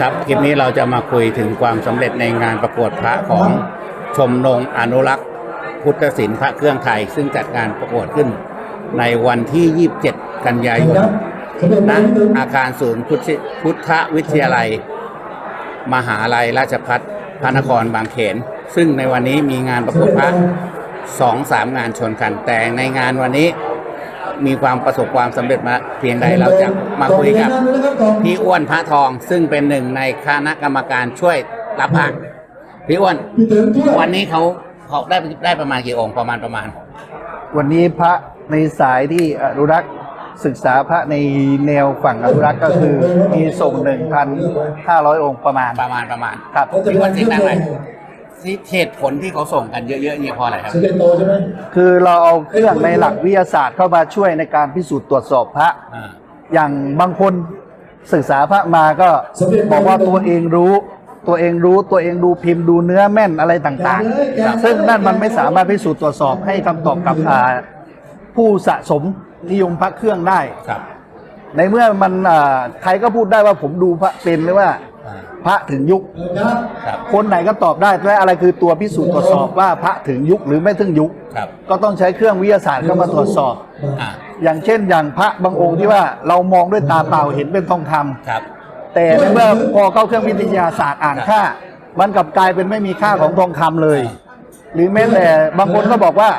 ครับคลิปนี้เราจะมาคุยถึงความสำเร็จในงานประกวดพระของชมรมอนุรักษ์พุทธศิลป์พระเครื่องไทย ซึ่งจัดงานประกวดขึ้น ในวันที่ 27 กันยายนณอาคารศูนย์พุทธพุทธวิทยาลัย มหาลัยราชพัฒพระนครบางเขน ซึ่งในวันนี้มีงานประกวดพระสองสามงานชนกัน แต่ในงานวันนี้ มีความประสบความสำเร็จมาเพียงใดเราจะมาคุยกับพี่อ้วนพระทองซึ่งเป็นหนึ่งในคณะกรรมการช่วยรับพระพี่อ้วนวันนี้เขาเขาได้ได้ประมาณกี่องค์ประมาณประมาณ วันนี้พระในสายที่อนุรักษ์ศึกษาพระในแนวฝั่งอนุรักษ์ก็คือมีส่ง1,500องค์ประมาณประมาณประมาณ ครับพี่อ้วนเสียงดังหน่อย ที่เหตุผลที่เขาส่งกันเยอะๆเนี่ยเพราะอะไรครับสิบเอ็ดโตใช่ไหมคือเราเอาเครื่องในหลักวิทยาศาสตร์เข้ามาช่วยในการพิสูจน์ตรวจสอบพระ อ่า อย่างบางคนศึกษาพระมาก็บอกว่าตัวเองรู้ ตัวเองรู้ตัวเองดูพิมพ์ดูเนื้อแม่นอะไรต่างๆ ซึ่งนั่นมันไม่สามารถพิสูจน์ตรวจสอบให้คำตอบกับอ่าผู้สะสมนิยมพระเครื่องได้ ครับ ในเมื่อมันอ่าใครก็พูดได้ว่าผมดูพระเป็นหรือว่าอ่า พระถึงยุคครับครับคนไหนก็ตอบได้และอะไรคือตัวพิสูจน์ตรวจสอบว่าพระถึงยุคหรือไม่ถึงยุคครับก็ต้องใช้เครื่องวิทยาศาสตร์เข้ามาตรวจสอบอ่าอย่างเช่น อย่างพระบางองค์ที่ว่าเรามองด้วยตาเปล่าเห็นเป็นทองคำครับแต่ในเมื่อพอเข้าเครื่องวิทยาศาสตร์อ่านค่า มันกลับกลายเป็นไม่มีค่าของทองคำเลย หรือแม้แต่บางคนก็บอกว่า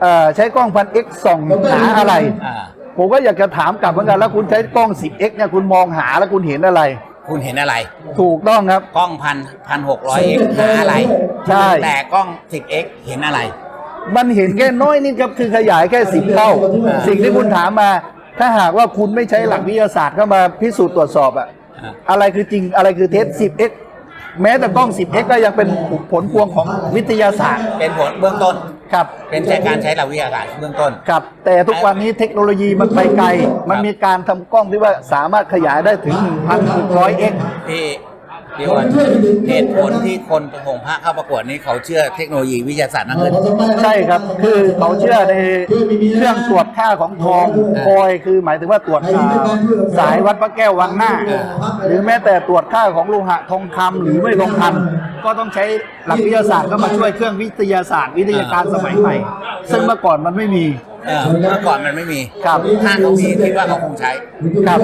เอ่อใช้กล้องพันเอ็กส่องหาอะไรอ่าผมก็อยากจะถามกลับเหมือนกันแล้วคุณใช้กล้อง 10x เนี่ยคุณมองหาแล้วคุณเห็นอะไร คุณเห็นอะไร ถูกต้องครับ กล้องพันพันหกร้อยเอ็กหาอะไรใช่ แต่กล้องสิบเอ็กเห็นอะไร มันเห็นแค่น้อยนิดครับคือขยายแค่สิบเท่า สิ่งที่คุณถามมา ถ้าหากว่าคุณไม่ใช้หลักวิทยาศาสตร์เข้ามาพิสูจน์ตรวจสอบอะอ่าอะไรคือจริงอะไรคือเท็จ 10x แม้แต่กล้อง 10x ก็ยังเป็นผลพวงของวิทยาศาสตร์ เป็นผลเบื้องต้น ครับ เป็นแค่การใช้หลักวิทยาศาสตร์เบื้องต้น ครับ แต่ทุกวันนี้เทคโนโลยีมันไปไกล มันมีการทำกล้องที่ว่าสามารถขยายได้ถึง 1,600x พี่พี่อ้วนเหตุผลที่คนประงพระเข้าประกวดนี้เขาเชื่อเทคโนโลยีวิทยาศาสตร์มากขึ้นใช่ครับ คือเขาเชื่อในเครื่องตรวจค่าของทองคอยคือหมายถึงว่าตรวจอ่าสายวัดพระแก้ววังหน้า หรือแม้แต่ตรวจค่าของโลหะทองคำหรือไม่ทองคำก็ต้องใช้หลักวิทยาศาสตร์เข้ามาช่วยเครื่องวิทยาศาสตร์ วิทยาการสมัยใหม่ ซึ่งเมื่อก่อนมันไม่มีเออเมื่อก่อนมันไม่มีครับถ้าเขามีคิดว่าเขาคงใช้ครับ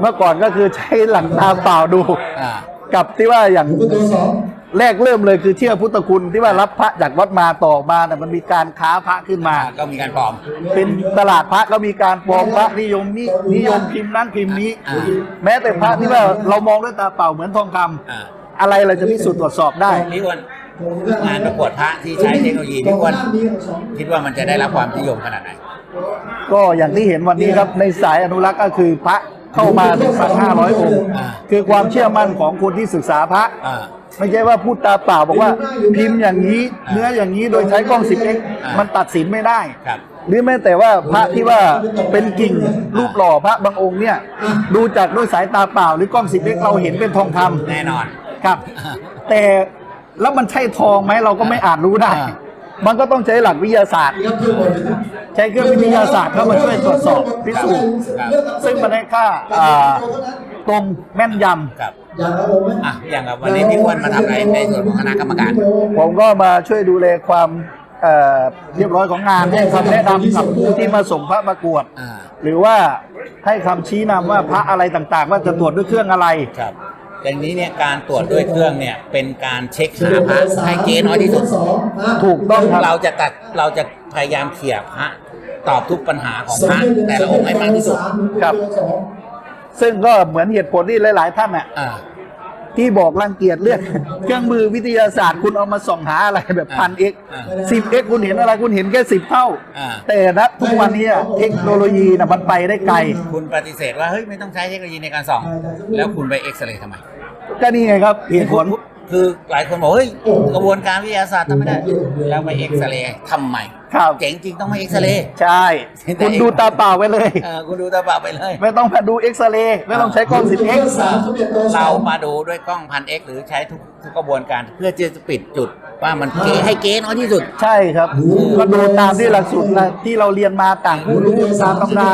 เมื่อก่อนก็คือใช้หลังตาเปล่าดูอ่า กับที่ว่าอย่างคุณตัวสองแรกเริ่มเลยคือเชื่อพุทธคุณที่ว่ารับพระจากวัดมาต่อมาแต่ยมันมีการค้าพระขึ้นมา ก็มีการปลอม เป็นตลาดพระก็มีการปลอมพระนิยมนินิยมพิมพ์นั้นพิมพ์นี้อ่าแม้แต่พระที่ว่าเรามองด้วยตาเปล่าเหมือนทองคำอ่าอะไรเราจะพิสูจน์ตรวจสอบได้พี่อ้วนงานประกวดพระที่ใช้เทคโนโลยีพี่อ้วนคิดว่ามันจะได้รับความนิยมขนาดไหนก็อย่างที่เห็นวันนี้ครับในสายอนุรักษ์ก็คือพระ เข้ามาถึง1,500องค์อ่าคือความเชื่อมั่นของคนที่ศึกษาพระอ่า ไม่ใช่ว่าพูดตาเปล่าบอกว่าพิมพ์อย่างนี้อ่าเนื้ออย่างนี้โดยใช้กล้อง 10x อ่ามั มันตัดสินไม่ได้ ครับ หรือแม้แต่ว่าพระที่ว่าเป็นกิ่งรูปหล่อพระบางองค์เนี่ยดูจากด้วยสายตาเปล่า หรือกล้อง 10x เราเห็นเป็นทองคำ แน่นอน ครับ แต่แล้วมันใช่ทองไหมเราก็ไม่อาจรู้ได้ อ่า มันก็ต้องใช้หลักวิทยาศาสตร์ครับทุกคนใช้เครื่องวิทยาศาสตร์เข้ามาช่วยตรวจสอบพิสูจน์ครับซึ่งมันได้ค่าอ่าตรงแม่นยำครับอย่างครับผมไหมอะอย่างกับวันนี้พี่อ้วนมาทำอะไรในส่วนของคณะกรรมการ ผมก็มาช่วยดูแลความเอ่อเรียบร้อยของงานให้คำแนะนำกับผู้ที่มาส่งพระประกวดอ่าหรือว่าให้คำชี้นำว่าพระอะไรต่างๆ ว่าจะตรวจด้วยเครื่องอะไรครับ อย่างนี้เนี่ยการตรวจด้วยเครื่องเนี่ยเป็นการเช็คหาพระให้เก๊น้อยที่สุดสองนะถูกต้องครับเราจะตัดเราจะพยายามเขี่ยพระตอบทุกปัญหาของพระแต่ละองค์ให้มากที่สุดครับ ซึ่งก็เหมือนเหตุผลที่หลาย ๆ ท่านน่ะอ่าที่บอกรังเกียจเรื่องเครื่องมือวิทยาศาสตร์คุณเอามาส่องหาอะไรแบบพันเอ็กอ่าสิบเอ็กคุณเห็นอะไรคุณเห็นแค่สิบเท่าอ่าแต่นะทุกวันนี้อะเทคโนโลยีนะมันไปได้ไกล คุณปฏิเสธว่าเฮ้ยไม่ต้องใช้เทคโนโลยีในการส่อง แล้วคุณไปเอ็กซเรย์ทำไม ก็นี่ไงครับเหตุผลคือหลายคนบอกเฮ้ยกระบวนการวิทยาศาสตร์ทำไม่ได้ แล้วไปเอ็กซเรย์ทำไมครับเจ๋งจริงต้องมาเอ็กซเรย์ใช่ คุณดูตาเปล่าไปเลยเออคุณดูตาเปล่าไปเลย ไม่ต้องมาดูเอ็กซเรย์ไม่ต้องใช้กล้องสิบเอ็กสามสมเด็จโตสเราองมาดูด้วยกล้องพันเอ็กหรือใช้ทุกทุกกระบวนการเพื่อที่จะปิดจุด ว่ามันเก๋ให้เก๋น้อยที่สุด ใช่ครับ ก็ดูตามที่หลักสูตรนะที่เราเรียนมาต่างผู้รู้ตามตำรา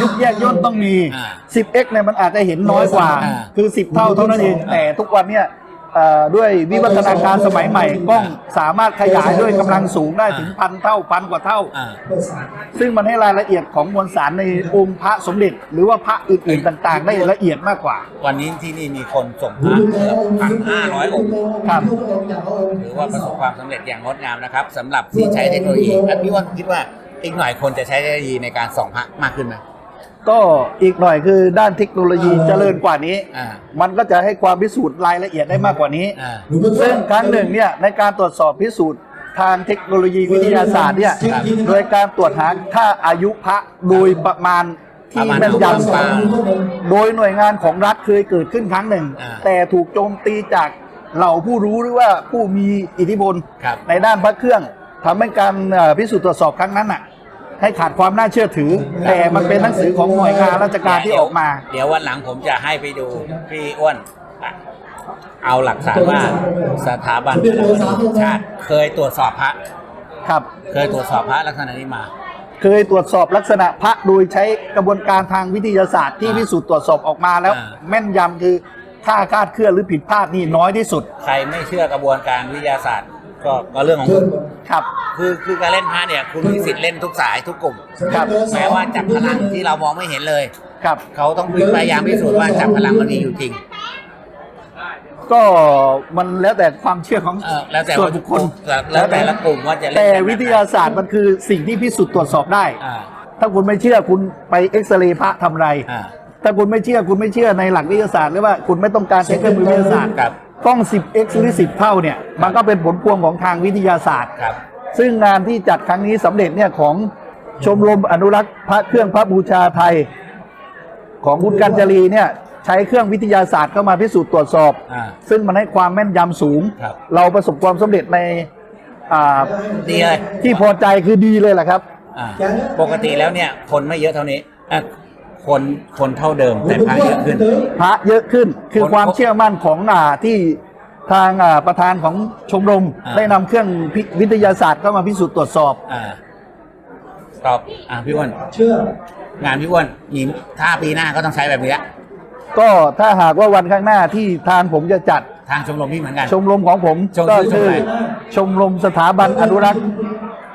ยุคแยกย่นต้องมีอ่า 10x เนี่ยมันอาจจะเห็นน้อยกว่าอ่า คือ 10 เท่าเท่านั้นเองแต่ทุกวันเนี่ย เอ่อด้วยวิวัฒนาการสมัยใหม่กล้องสามารถขยายด้วยกำลังสูงได้ถึงพันเท่าพันกว่าเท่า อ่า ซึ่งมันให้รายละเอียดของมวลสารในองค์พระสมเด็จ หรือว่าพระอื่นๆต่างๆ ได้ละเอียดมากกว่า วันนี้ที่นี่มีคนส่งพระเกือบพันห้าร้อยองค์ครับ ถือว่าประสบความสำเร็จอย่างงดงามนะครับสำหรับที่ใช้เทคโนโลยีอันพี่ว่าคิดว่าอีกหน่อยคนจะใช้เทคโนโลยีในการส่องพระมากขึ้นไหม ก็อีกหน่อยคือด้านเทคโนโลยีเจริญกว่านี้ อ่า มันก็จะให้ความพิสูจน์รายละเอียดได้มากกว่านี้ อ่า ซึ่งครั้งหนึ่งเนี่ยในการตรวจสอบพิสูจน์ทางเทคโนโลยีวิทยาศาสตร์เนี่ยครับโดยการตรวจหาค่าอายุพระโดยประมาณที่ประมาณแม่นยประมาณำโดยหน่วยงานของรัฐเคยเกิดขึ้นครั้งหนึ่ง อ่าแต่ถูกโจมตีจากเหล่าผู้รู้หรือว่าผู้มีอิทธิพลครับ ในด้านพระเครื่องทำให้การเอ่อพิสูจน์ตรวจสอบครั้งนั้นน่ะ ให้ขาดความน่าเชื่อถือ แต่มันเป็นหนังสือของหน่วยงานราชการที่ออกมา เดี๋ยววันหลังผมจะให้ไปดูพี่อ้วนอะเอาหลักฐานว่าสถาบันพระชาติเคยตรวจสอบพระ ครับ เคยตรวจสอบพระลักษณะนี้มา เคยตรวจสอบลักษณะพระโดยใช้กระบวนการทางวิทยาศาสตร์ที่อ่าพิสูจน์ตรวจสอบออกมาแล้ว อ่า แม่นยำคือค่าคาดเคลื่อนหรือผิดพลาดนี่น้อยที่สุดใครไม่เชื่อกระบวนการวิทยาศาสตร์ ก็ก็เรื่องของคุณ ครับ คือคือการเล่นพระเนี่ยคุณมีสิทธิ์เล่นทุกสายทุกกลุ่มครับแม้ว่าจับพลังที่เรามองไม่เห็นเลยครับเขาต้องพยายามพิสูจน์ว่าจับพลังมันมีอยู่จริง ก็มันแล้วแต่ความเชื่อของเออแล้วแต่ส่วว่านบุคคลแล้วแต่ละกลุ่มว่าจะเล่นแต่แบบไหนวิทยาศาสตร์มันคือสิ่งที่พิสูจน์ตรวจสอบได้ อ่าถ้าคุณไม่เชื่อคุณไปเอ็กซเรย์พระทำไร อ่า ถ้าคุณไม่เชื่อคุณไม่เชื่อในหลักวิทยาศาสตร์หรือว่าคุณไม่ต้องการใช้เครื่องมือวิทยาศาสตร์ครับ กล้อง 10x หรือ 10 เท่าเนี่ย มันก็เป็นผลพวงของทางวิทยาศาสตร์ ครับ ซึ่งงานที่จัดครั้งนี้สำเร็จเนี่ยของชมรมอนุรักษ์พระเครื่องพระบูชาไทย ของคุณกัญจรีเนี่ยใช้เครื่องวิทยาศาสตร์เข้ามาพิสูจน์ตรวจสอบ อ่า ซึ่งมันให้ความแม่นยำสูง ครับ เราประสบความสำเร็จในอ่าดีเลยที่พอใจคือดีเลยแหละครับ อ่าปกติแล้วเนี่ยคนไม่เยอะเท่านี้อะคนคนเท่าเดิมแต่พระเยอะขึ้น พระเยอะขึ้นคือคนความเชื่อมั่นของอ่าที่ ทางอ่าประธานของชมรมอ่า ได้นำเครื่องพิวิทยาศาสตร์เข้ามาพิสูจน์ตรวจสอบ อ่าตอบอ่าพี่อ้วนเชื่องานพี่อ้วนมีถ้าปีหน้าก็ต้องใช้แบบนี้ละก็ถ้าหากว่าวันข้างหน้าที่ทางผมจะจัดทางชมรมพี่เหมือนกัน ชมรมของผมชมก็ชื่อคือชมอะไร ชมรมสถาบันอนุรักษ์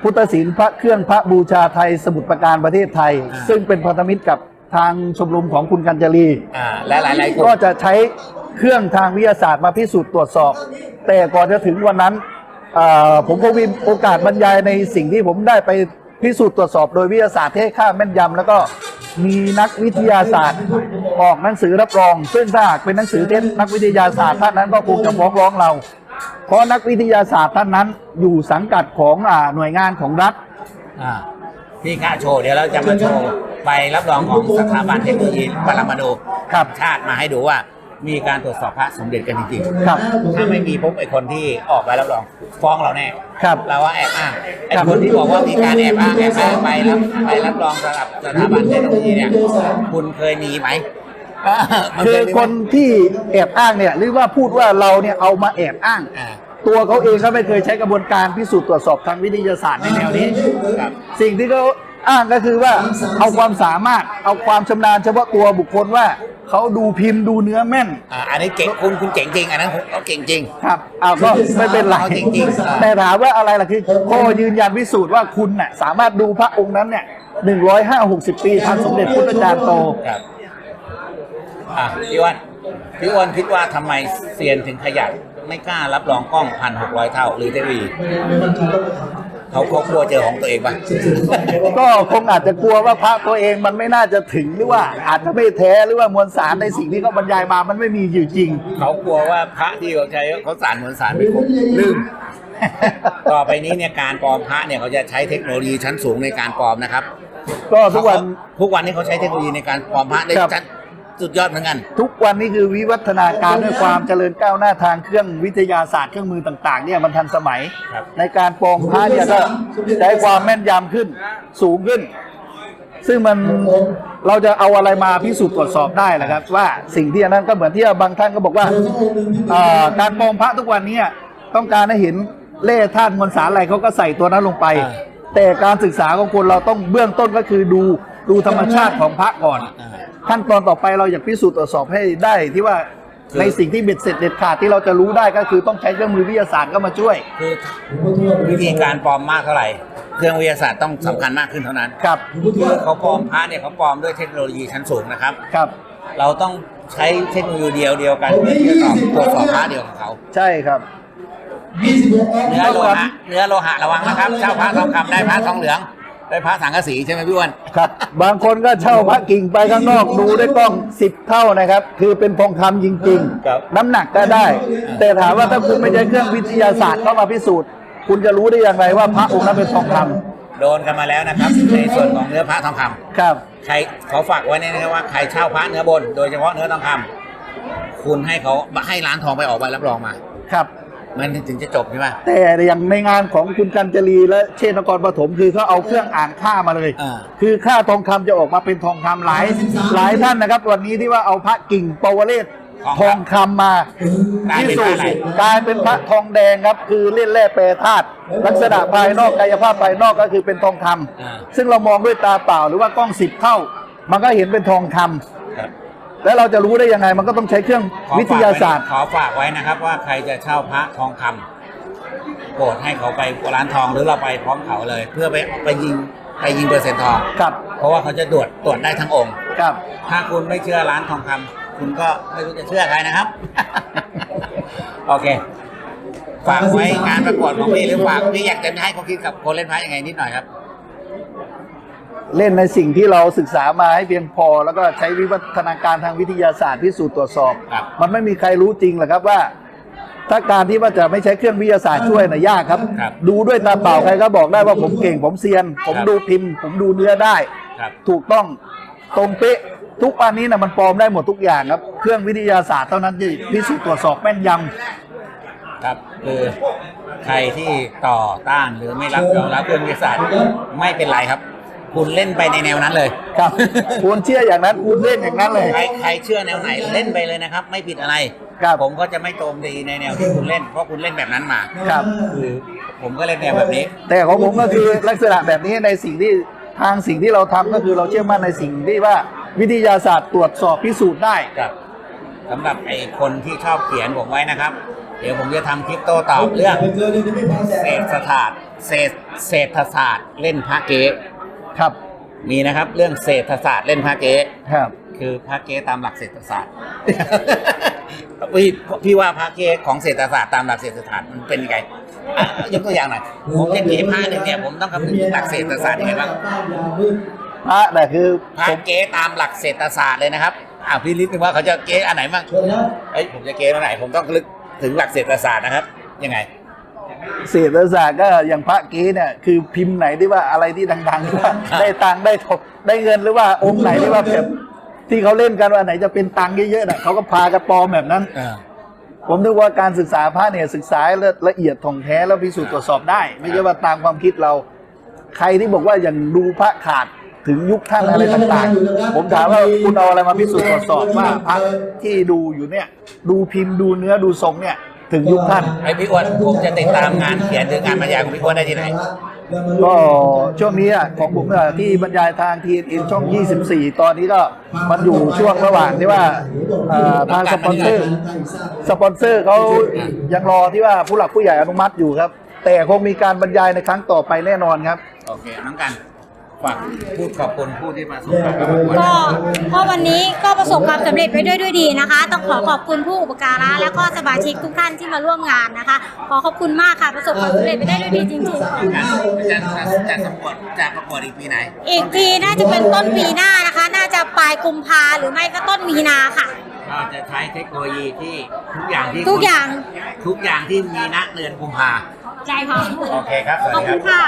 พุทธศิลป์พระเครื่องพระบูชาไทยสมุทรปราการประเทศไทยซึ่งเป็นพันธมิตรกับทางชมรมของคุณกัญจรี อ่าและหลายๆกลุ่ก็มจะใช้ เครื่องทางวิทยาศาสตร์มาพิสูจน์ตรวจสอบ แต่ก่อนจะถึงวันนั้นเอ่อผมก็มีโอกาสบรรยายในสิ่งที่ผมได้ไปพิสูจน์ตรวจสอบโดยวิทยาศาสตร์ที่ให้ค่าแม่นยำแล้วก็มีนักวิทยาศาสตร์ออกหนังสือรับรอง ซึ่งถ้าหากเป็นหนังสือเท็จนักวิทยาศาสตร์ท่านนั้นก็คงจะฟ้องร้องเรา เพราะนักวิทยาศาสตร์ท่านนั้นอยู่สังกัดของอ่าหน่วยงานของรัฐอ่าพี่กะโชว์เดี๋ยวเราจะมาโชว์ใบรับรองของสถาบันเทคโนโลยีปรมาณูครับชาติมาให้ดูว่า มีการตรวจสอบพระสมเด็จกันจริงครับๆถ้าไม่มีปุ๊บไอ้คนที่ออกใบรับรองฟ้องเราแน่ครับเราว่าแอบอ้างไอ้ครับคนที่บอกว่ามีการแอบอ้างแอบอ้างไปรับไปรับรองสำหรับสถาบันเทคโนโลยีเนี่ยคุณเคยมีไหมอ่ามันคืเยอมีไหมคนที่แอบอ้างเนี่ยหรือว่าพูดว่าเราเนี่ยเอามาแอบอ้างอ่าตัวเขาเองก็ไม่เคยใช้กระบวนการพิสูจน์ตรวจสอบทางวิทยาศาสตร์ในแนวนี้ครับสิ่งที่เขาอ้างก็คือว่าเอาความสามารถเอาความชำนาญเฉพาะตัวบุคคลว่า เขาดูพิมพ์ดูเนื้อแม่น อ่าอันนี้เก่งคุณคุณเก่งจริงอันนั้นเขาเก่งจริง ครับเอาก็ไม่เป็นไรเอาจริงๆแต่ถามว่าอะไรล่ะคือข้อยืนยันพิสูจน์ว่าคุณน่ะสามารถดูพระองค์นั้นเนี่ยหนึ่งร้อยห้าหกสิบปีทันสมเด็จพุทธจารย์โต ครับอะพี่อ้วนพี่อ้วนคิดว่าทำไมเซียนถึงขยันไม่กล้ารับรองกล้องพันหกร้อยเท่าหรือเทคโนโลยี เขาเขากลัวเจอของตัวเองปะก็คงอาจจะกลัวว่าพระตัวเองมันไม่น่าจะถึงหรือว่า อาจจะไม่แท้หรือว่ามวลสารในสิ่งที่เขาบรรยายมามันไม่มีอยู่จริง เขากลัวว่าพระที่เขาใช้เขาสารเหมือนสารไม่ครบลืมต่อไปนี้เนี่ยการปลอมพระเนี่ยเขาจะใช้เทคโนโลยีชั้นสูงในการปลอมนะครับ ก็ทุกวันทุกวันนี้เขาใช้เทคโนโลยีในการปลอมพระได้ครับชั้น สุดยอดเหมือนกัน ทุกวันนี้คือวิวัฒนาการด้วยความเจริญก้าวหน้าทางเครื่องวิทยาศาสตร์เครื่องมือต่างๆเนี่ยมันทันสมัย ครับ ในการปลอมพระเนี่ยก็ใช้ความแม่นยำขึ้นสูงขึ้น ซึ่งมันเราจะเอาอะไรมาพิสูจน์ตรวจสอบได้ล่ะครับ ว่าสิ่งที่อันนั้นก็เหมือนที่บางท่านก็บอกว่าเอ่อการปลอมพระทุกวันเนี้ต้องการให้เห็นเล่ธาตุมวลสารอะไรเขาก็ใส่ตัวนั้นลงไป อ่า แต่การศึกษาของคนเราต้องเบื้องต้นก็คือดูดูธรรมชาติของพระก่อน อ่า ขั้นตอนต่อไปเราอยากพิสูจน์ตรวจสอบให้ได้ที่ว่าคือ ในสิ่งที่เบ็ดเสร็จเด็ดขาดที่เราจะรู้ได้ก็คือต้องใช้เครื่องมือวิทยาศาสตร์ก็มาช่วยคือวิธีการปลอมมากเท่าไหร่ เครื่องวิทยาศาสตร์ต้องสำคัญมากขึ้นเท่านั้นครับคือเขาปลอมพระเนี่ยเขาปลอมด้วยเทคโนโลยีชั้นสูงนะครับ ครับ เราต้องใช้เทคโนโลยีเดียวเดียวกันเพื่อที่จะตรวจสอบพระเดียวกับเขา ใช่ครับเนื้อโลหะเนื้อโลหะระวังนะครับเช่าพระทองคำได้พระทองเหลือง ได้พระสังกะสีใช่ไหมพี่อ้วน ครับ บางคนก็เช่าพระกิ่งไปข้างนอกดูด้วยกล้องสิบเท่านะครับ คือเป็นทองคำจริงครับ ๆ น้ำหนักก็ได้ แต่ถามว่าถ้าคุณไม่ใช้เครื่องวิทยาศาสตร์เข้ามาพิสูจน์ คุณจะรู้ได้อย่างไรว่าพระองค์นั้นเป็นทองคำโดนกันมาแล้วนะครับ ในส่วนของเนื้อพระทองคำครับ ใครขอฝากไว้นะครับว่าใครเช่าพระเนื้อบน โดยเฉพาะเนื้อทองคำคุณให้เขาให้ร้านทองไปออกใบรับรองมา ครับ มันถึงจะจบใช่ไหมแต่อย่างในงานของคุณกัญจรีและเชษฐนครปฐมคือเขาเอาเครื่องอ่านค่ามาเลยอ่าคือค่าทองคำจะออกมาเป็นทองคำหลายหลายท่านนะครับ วันนี้ที่ว่าเอาพระกิ่งปวเรศทองคำมากลายพิเป็นสูพระจน์อะไรกลายเป็นพระทองแดงครับ คือเล่นแร่แปรธาตุลักษณะภายนอกกายภาพภายนอกก็คือเป็นทองคำอ่าซึ่งเรามองด้วยตาเปล่าหรือว่ากล้องสิบเท่า มันก็เห็นเป็นทองคำครับ แล้วเราจะรู้ได้ยังไงมันก็ต้องใช้เครื่องขอวิทยาศาสตร์ ขอฝากไว้นะครับ ว่าใครจะเช่าพระทองคำโปรดให้เขาไปร้านทองหรือเราไปพร้อมเขาเลย เพื่อไปไปยิงไปยิงเปอร์เซ็นต์ทอง ครับเพราะว่าเขาจะตรวจตรวจได้ทั้งองค์ ครับถ้าคุณไม่เชื่อร้านทองคำคุณก็ไม่รู้จะเชื่อใครนะครับ โอเคฝากไว้งานประกวดของพี่หรือฝากพี่อยากจะให้เขาคิดกับคนเล่นพระยังไงนิดหน่อยครับ เล่นในสิ่งที่เราศึกษามาให้เพียงพอ แล้วก็ใช้วิวัฒนาการทางวิทยาศาสตร์พิสูจน์ตรวจสอบ ครับมันไม่มีใครรู้จริงหรอกครับว่า ถ้าการที่ว่าจะไม่ใช้เครื่องวิทยาศาสตร์ช่วยนะยากครับ ครับ ดูด้วยตาเปล่าใครก็บอกได้ว่าผมเก่งผมเซียน ผมครับดูพิมพ์ ผมดูเนื้อได้ ครับ ถูกต้องตรงเป๊ะทุกปานนี้นะมันปลอมได้หมดทุกอย่างครับ เครื่องวิทยาศาสตร์เท่านั้นที่พิสูจน์ตรวจสอบแม่นยำ ครับคือใครที่ต่อต้านหรือไม่รับยอมรับเครื่องวิทยาศาสตร์ไม่เป็นไรครับ คุณเล่นไปในแนวนั้นเลย ครับ คุณเชื่ออย่างนั้นคุณเล่นอย่างนั้นเลย ใครใครเชื่อแนวไหนเล่นไปเลยนะครับ ไม่ผิดอะไรครับผมก็จะไม่โจมตีในแนวที่คุณเล่นเพราะคุณเล่นแบบนั้นมาครับ คือผมก็เล่นแนวแบบนี้ แต่ของผมก็คือลักษณะแบบนี้ในสิ่งที่ทางสิ่งที่เราทำก็คือเราเชื่อมั่นในสิ่งที่ว่าวิทยาศาสตร์ตรวจสอบพิสูจน์ได้ครับสำหรับไอ้คนที่ชอบเขียนผมไว้นะครับ เดี๋ยวผมจะทำคลิปโต้ตอบเรื่องเศรษฐศาสตร์เศรษเศรษฐศาสตร์เล่นพระเก๊ ครับ มีนะครับ เรื่องเศรษฐศาสตร์เล่นพระเก๊ครับ คือพระเก๊ตามหลักเศรษฐศาสตร์ พี่พี่ว่าพระเก๊ของเศรษฐศาสตร์ตามหลักเศรษฐศาสตร์มันเป็นยังไงอะยกตัวอย่างหน่อยผมจะเก๋พระหนึ่งเนี่ยผมต้องคำนึงถึงหลักเศรษฐศาสตร์ยังไงบ้างพระแต่คือพระผมเก๊ตามหลักเศรษฐศาสตร์เลยนะครับอ่าพี่ลิศว่าเขาจะเก๊อันไหนบ้างเอ้ยผมจะเก๊อันไหน ผมต้องลึกถึงหลักเศรษฐศาสตร์นะครับ ยังไง เศรษฐศาสตร์ก็อย่างพระเก๊เนี่ยคือพิมพ์ไหนที่ว่าอะไรที่ดังๆที่ว่าได้ตังค์ได้ทองได้เงินหรือว่าองค์ไหนที่ว่าแบบที่เขาเล่นกันว่าไหนจะเป็นตังค์เยอะๆน่ะเขาก็พากระปลอมแบบนั้นผมนึกว่าการศึกษาพระเนี่ยศึกษาละละเอียดถ่องแท้แล้วพิสูจน์ตรวจสอบได้ ไม่ใช่ว่าตามความคิดเรา ใครที่บอกว่าอย่างดูพระขาดถึงยุคท่านอะไรต่างๆ ผมถามว่าคุณเอาอะไรมาพิสูจน์ตรวจสอบว่าพระที่ดูอยู่เนี่ย ดูพิมพ์ดูเนื้อดูทรงเนี่ย ถึงยุคท่าน ไอพี่อ้วนผมจะติดตามงานเขียนหรืองานบรรยายของพี่อ้วนได้ที่ไหน ก็ช่วงนี้อะของผมเนี่ยที่บรรยายทางทีเอ็นช่อง 24 ตอนนี้ก็มันอยู่ช่วงระหว่างที่ว่าเอ่อทางสปอนเซอร์สปอนเซอร์เขายังรอที่ว่าผู้หลักผู้ใหญ่อนุมัติอยู่ครับ แต่คงมีการบรรยายในครั้งต่อไปแน่นอนครับ โอเคน้องกัน ฝากพูดขอบคุณผู้ที่มาสมการประกวดก็ก็วันนี้ก็ประสบความสำเร็จไปด้วยด้วยดีนะคะ ต้องขอขอบคุณผู้อุปการะและก็สมาชิกทุกท่านที่มาร่วมงานนะคะ ขอขอบคุณมากค่ะประสบความสำเร็จไปได้ด้วยดีจริงการจะจะจะประกวดจะประกวดอีกปีไหนๆอีกทีน่าจะเป็นต้นปีหน้านะคะ น่าจะปลายกุมภาหรือไม่ก็ต้นมีนาค่ะก็จะใช้เทคโนโลยีที่ทุกอย่างที่ทุกอย่างทุกอย่างที่มีณเดือนกุมภาใจค่ะโอเคครับสวัสขอบดีคคุรับณค่ะ